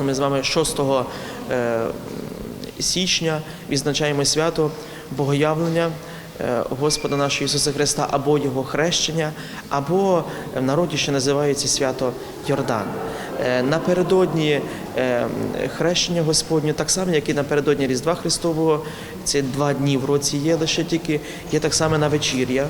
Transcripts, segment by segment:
Ми з вами 6 е, січня відзначаємо свято Богоявлення е, Господа нашого Ісуса Христа або Його хрещення, або в народі ще називається свято Йордан. Е, Напередодні хрещення Господнє, так само, як і напередодні Різдва Христового, це два дні в році є лише тільки, є так само на вечір'я.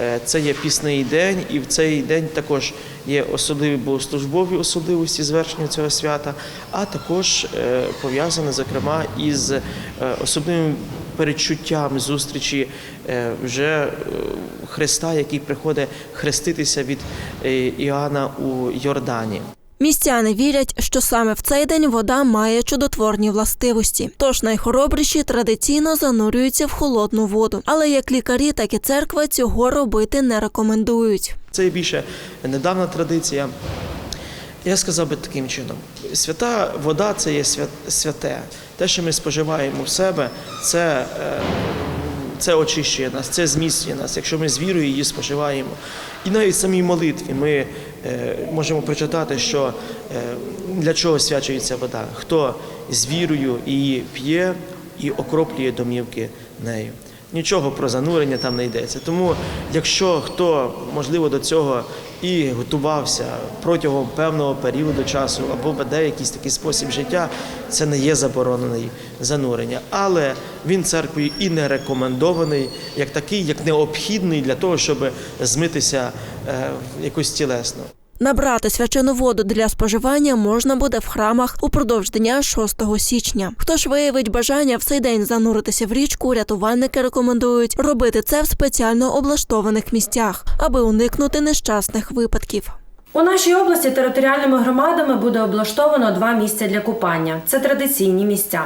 Е, Це є пісний день, і в цей день також є особливі богослужбові особливості звершення цього свята, а також е, пов'язане, зокрема, із е, особливим передчуттям зустрічі вже Христа, який приходить хреститися від Іоанна у Йордані. Містяни вірять, що саме в цей день вода має чудотворні властивості. Тож найхоробріші традиційно занурюються в холодну воду. Але як лікарі, так і церква цього робити не рекомендують. Це більше недавна традиція. Я сказав би таким чином: свята вода це є свят- святе. Те, що ми споживаємо в себе, це, е, це очищує нас, це зміцнює нас, якщо ми з вірою її споживаємо. І навіть в самій молитві ми можемо прочитати, що е, для чого свячується вода, хто з вірою її п'є і окроплює домівки нею. Нічого про занурення там не йдеться. Тому, якщо хто можливо до цього і готувався протягом певного періоду часу або веде якийсь такий спосіб життя, це не є заборонений занурення. Але він церквою і не рекомендований як такий, як необхідний для того, щоб змитися е, якось тілесно. Набрати свячену воду для споживання можна буде в храмах упродовж дня 6 січня. Хто ж виявить бажання в цей день зануритися в річку, рятувальники рекомендують робити це в спеціально облаштованих місцях, аби уникнути нещасних випадків. У нашій області територіальними громадами буде облаштовано два місця для купання. Це традиційні місця.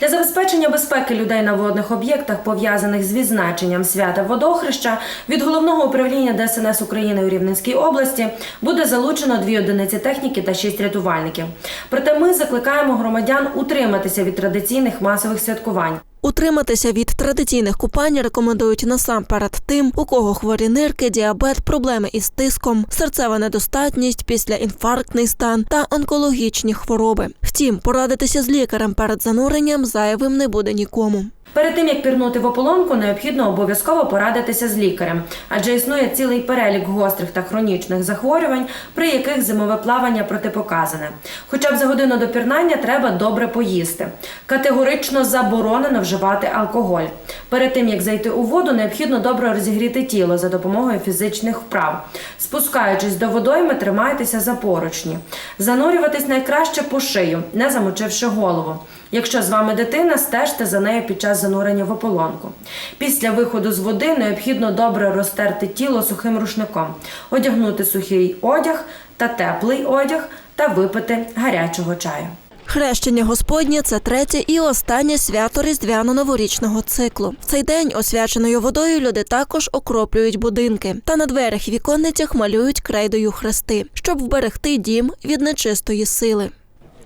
Для забезпечення безпеки людей на водних об'єктах, пов'язаних з відзначенням свята водохреща, від головного управління ДСНС України у Рівненській області буде залучено дві одиниці техніки та шість рятувальників. Проте ми закликаємо громадян утриматися від традиційних масових святкувань. Утриматися від традиційних купань рекомендують насамперед тим, у кого хворі нирки, діабет, проблеми із тиском, серцева недостатність, післяінфарктний стан та онкологічні хвороби. Втім, порадитися з лікарем перед зануренням зайвим не буде нікому. Перед тим як пірнути в ополонку, необхідно обов'язково порадитися з лікарем, адже існує цілий перелік гострих та хронічних захворювань, при яких зимове плавання протипоказане. Хоча б за годину до пірнання треба добре поїсти. Категорично заборонено вживати алкоголь. Перед тим як зайти у воду, необхідно добре розігріти тіло за допомогою фізичних вправ. Спускаючись до водойми, тримайтеся за поручні. Занурюватись найкраще по шию, не замочивши голову. Якщо з вами дитина, стежте за нею під час занурення в ополонку. Після виходу з води необхідно добре розтерти тіло сухим рушником, одягнути сухий одяг та теплий одяг та випити гарячого чаю. Хрещення Господнє це третє і останнє свято різдвяно-новорічного циклу. В цей день освяченою водою люди також окроплюють будинки та на дверях віконницях малюють крейдою хрести, щоб вберегти дім від нечистої сили.